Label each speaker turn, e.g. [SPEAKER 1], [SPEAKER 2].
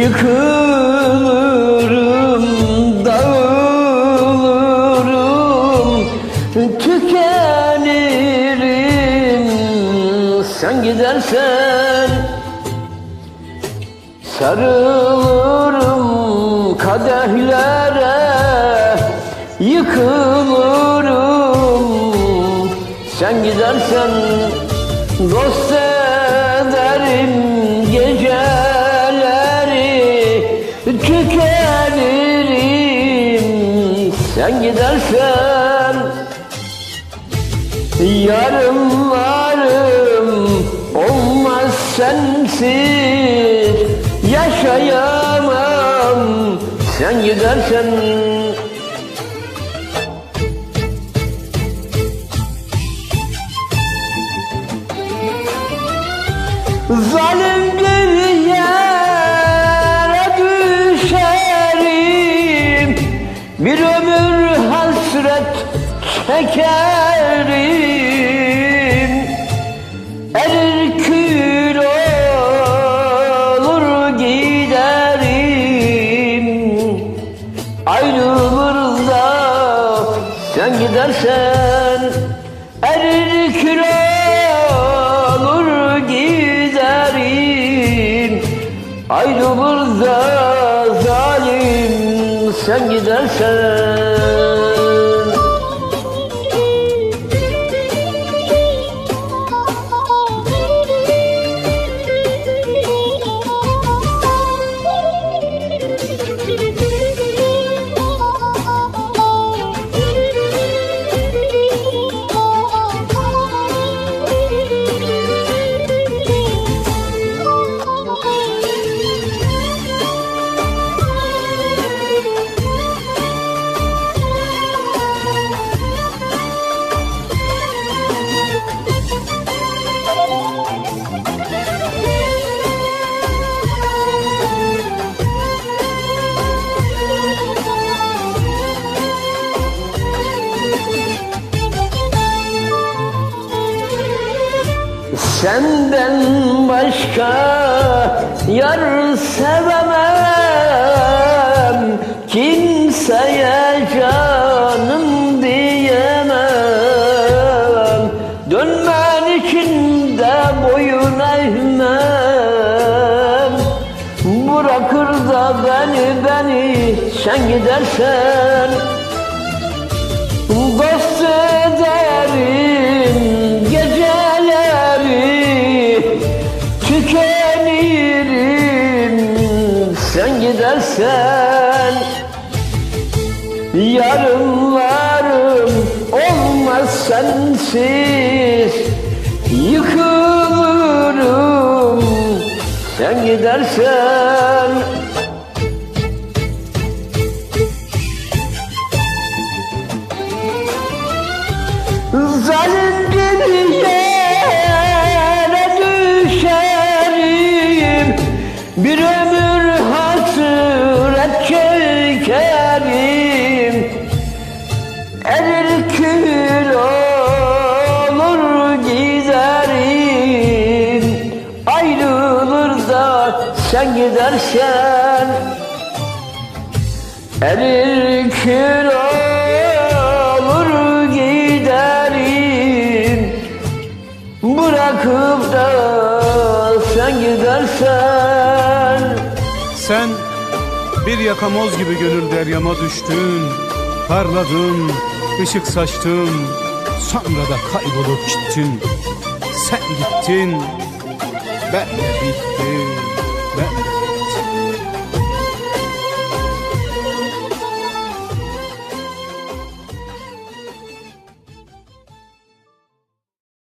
[SPEAKER 1] Yıkılırım, dağılırım Tükenirim sen gidersen Sarılırım kadehlere Yıkılırım sen gidersen Yarınlarım olmaz sensiz. Yaşayamam. Sen gidersen Zalim çekerim Erir kül olur giderim. Ayrılırız da sen gidersen Erir kül olur giderim. Ayrılırız da zalim sen gidersen Senden başka yar sevemem Kimseye canım diyemem. Dönmen için de boyun eğmem. Bırakır da beni beni sen gidersen Dost ederim gidersen Yarınlarım olmaz sensiz. Yıkılırım sen gidersen Erir kül olur giderim Ayrılır da sen gidersen. Erir kül olur giderim Bırakıp da sen gidersen.
[SPEAKER 2] Sen bir yakamoz gibi gönül deryama düştün Parladın, ışık saçtın Sonra da kaybolup gittin. Sen gittin Ben de bittim Ben de